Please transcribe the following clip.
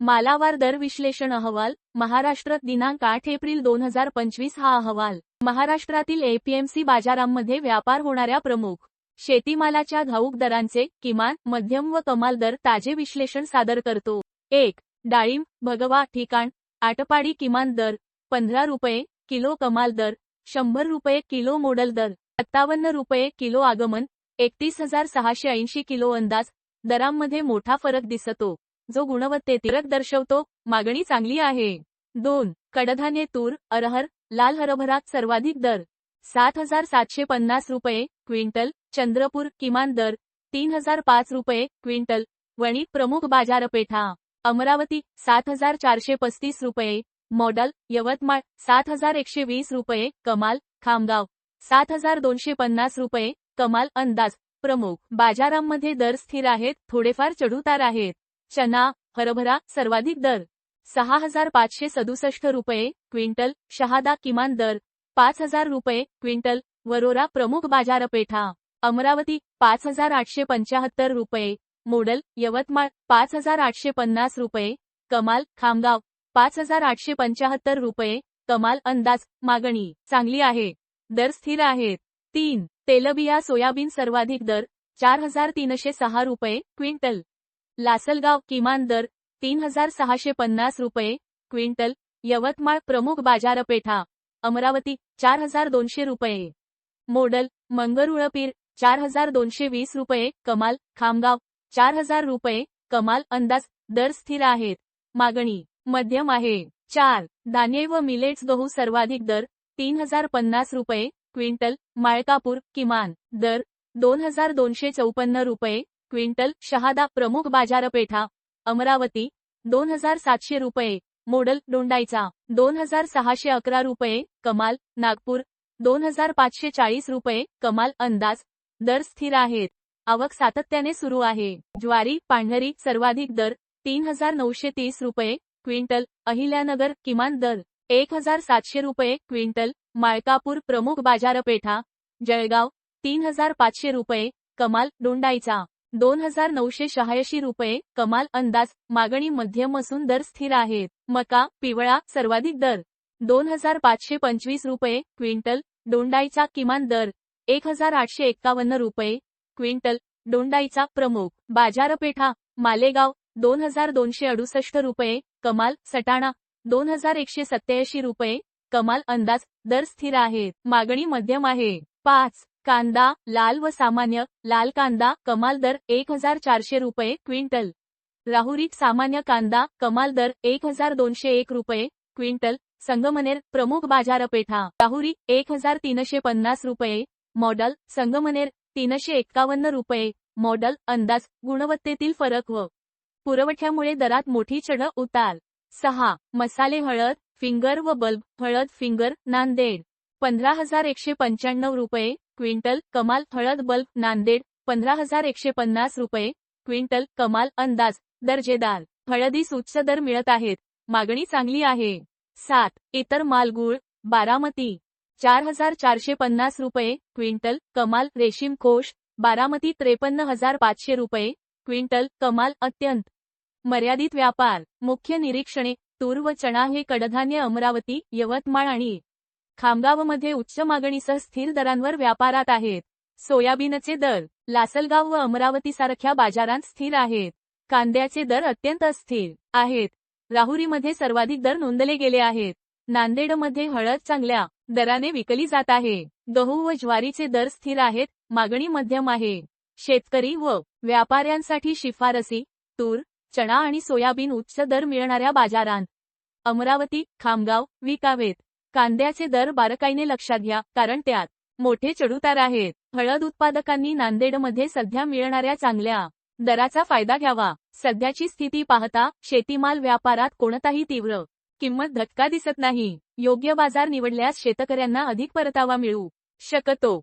मालावार दर विश्लेषण अहवाल महाराष्ट्र दिनांक आठ एप्रिल दोन हजार पंचवीस हा अहवाल. महाराष्ट्रातील एपीएमसी बाजारांमध्ये व्यापार होणाऱ्या प्रमुख शेतीमालाच्या घाऊक दरांचे किमान मध्यम व कमाल दर ताजे विश्लेषण सादर करतो. एक डाळिंब भगवा ठिकाण आटपाडी किमान दर पंधरा रुपये किलो कमाल दर शंभर रुपये किलो मोडल दर सत्तावन्न रुपये किलो आगमन एकतीस हजार सहाशे ऐंशी किलो अंदाज दरांमध्ये मोठा फरक दिसतो. जो गुणवत्तेतील दर्शवतो मागणी चांगली आहे. दोन कडधान्ये तूर अरहर लाल हरभरात सर्वाधिक दर. सात हजार सातशे पन्नास रुपये क्विंटल चंद्रपूर किमान दर. तीन हजार पाच रुपये क्विंटल वणी प्रमुख बाजारपेठा. अमरावती सात हजार चारशे पस्तीस रुपये. मॉडल यवतमाळ सात हजार एकशे वीस रुपये कमाल खामगाव. सात हजार दोनशे पन्नास रुपये कमाल अंदाज प्रमुख. बाजारांमध्ये दर स्थिर आहेत थोडेफार चढउतार आहेत. चना हरभरा सर्वाधिक दर. सहा हजार पाचशे सदुसष्ट रुपये क्विंटल. शहादा किमान दर. पाच हजार रुपये क्विंटल. वरोरा प्रमुख बाजारपेठा. अमरावती पाच हजार आठशे पंचाहत्तर रुपये. मोडल यवतमाळ पाच हजार आठशे पन्नास रुपये. कमाल खामगाव. पाच हजार आठशे पंचाहत्तर रुपये. कमाल अंदाज मागणी. चांगली आहे. दर स्थिर आहेत. तीन. तेलबिया सोयाबीन सर्वाधिक दर. चार हजार तीनशे सहा रुपये क्विंटल. लासलगाव किमान दर तीन हजार सहाशे पन्नास रुपये क्विंटल यवतमाळ प्रमुख बाजारपेठा अमरावती चार हजार दोनशे रुपये. मोडल मंगरुळपीर चार हजार दोनशे वीस रुपये कमाल खामगाव चार हजार रुपये कमाल अंदाज दर स्थिर आहेत. मागणी मध्यम आहे. चार धान्ये व मिलेट्स गहू सर्वाधिक दर तीन हजार पन्नास रुपये क्विंटल माळकापूर किमान दर दोन हजार दोनशे चौपन्न रुपये क्विंटल शहादा प्रमुख बाजारपेठा अमरावती दोन हजार सातशे रुपये. मोडल डोंडाईचा दोन हजार सहाशे अकरा रुपये. कमाल नागपूर दोन हजार पाचशे चाळीस रुपये. कमाल अंदाज दर स्थिर आहेत. आवक सातत्याने सुरू आहे. ज्वारी पांढरी सर्वाधिक दर तीन हजार नऊशे तीस रुपये. क्विंटल अहिल्यानगर किमान दर एक हजार सातशे रुपये. क्विंटल माळकापूर प्रमुख बाजारपेठा जळगाव तीन हजार पाचशे रुपये. कमाल डोंडाईचा दोन हजार नऊशे शहाऐंशी रुपये कमाल अंदाज मागणी मध्यम असून दर स्थिर आहेत. मका पिवळा सर्वाधिक दर. दोन हजार पाचशे पंचवीस रुपये क्विंटल. डोंडाईचा किमान दर. एक हजार आठशे एक्कावन्न रुपये क्विंटल. डोंडाईचा प्रमुख. बाजारपेठा. मालेगाव. दोन हजार दोनशे अडुसष्ट रुपये कमाल. सटाणा. दोन हजार एकशे सत्याऐंशी रुपये कमाल अंदाज. दर स्थिर आहेत. मागणी मध्यम आहे. पाच. कांदा लाल व सामान्य लाल कांदा कमाल दर एक हजार चारशे रुपये क्विंटल. राहुरीत सामान्य कांदा कमाल दर एक हजार दोनशे एक रुपये क्विंटल. संगमनेर प्रमुख बाजारपेठा. राहुरी एक हजार तीनशे पन्नास रुपये. मॉडल संगमनेर तीनशे एक्कावन्न रुपये. मॉडल अंदाज गुणवत्तेतील फरक व पुरवठ्यामुळे दरात मोठी चढ उतार. सहा मसाले हळद फिंगर व बल्ब हळद फिंगर नांदेड. पंधरा हजार एकशे पंच्याण्णव रुपये. क्विंटल कमाल हळद बल्ब नांदेड पंधरा हजार एकशे पन्नास रुपये. क्विंटल कमाल अंदाज दर्जेदार हळदीस उच्च दर मिळत आहेत. मागणी चांगली आहे. सात इतर मालगुळ बारामती. चार हजार चारशे पन्नास रुपये. क्विंटल कमाल रेशीम कोश बारामती त्रेपन्न हजार पाचशे रुपये. क्विंटल कमाल अत्यंत. मर्यादित व्यापार मुख्य निरीक्षणे तूर व चणा हे कडधान्य अमरावती यवतमाळ आणि खामगावमध्ये उच्च मागणीसह स्थिर दरांवर व्यापारात आहेत. सोयाबीनचे दर लासलगाव व अमरावतीसारख्या बाजारांत स्थिर आहेत. कांद्याचे दर अत्यंत अस्थिर आहेत. राहुरीमध्ये सर्वाधिक दर नोंदले गेले आहेत. नांदेडमध्ये हळद चांगल्या दराने विकली जात आहे. गहू व ज्वारीचे दर स्थिर आहेत. मागणी मध्यम आहे. शेतकरी व व्यापाऱ्यांसाठी शिफारसी तूर चणा आणि सोयाबीन उच्च दर मिळणाऱ्या बाजारांत. अमरावती खामगाव विकावेत. कांद्याचे दर बारकाईने लक्षात घ्या कारण त्यात मोठे चढउतार आहेत. हळद उत्पादकांनी नांदेडमध्ये सध्या मिळणाऱ्या चांगल्या दराचा फायदा घ्यावा. सध्याची स्थिती पाहता शेतीमाल व्यापारात कोणताही तीव्र किंमत धक्का दिसत नाही. योग्य बाजार निवडल्यास शेतकऱ्यांना अधिक परतावा मिळू शकतो.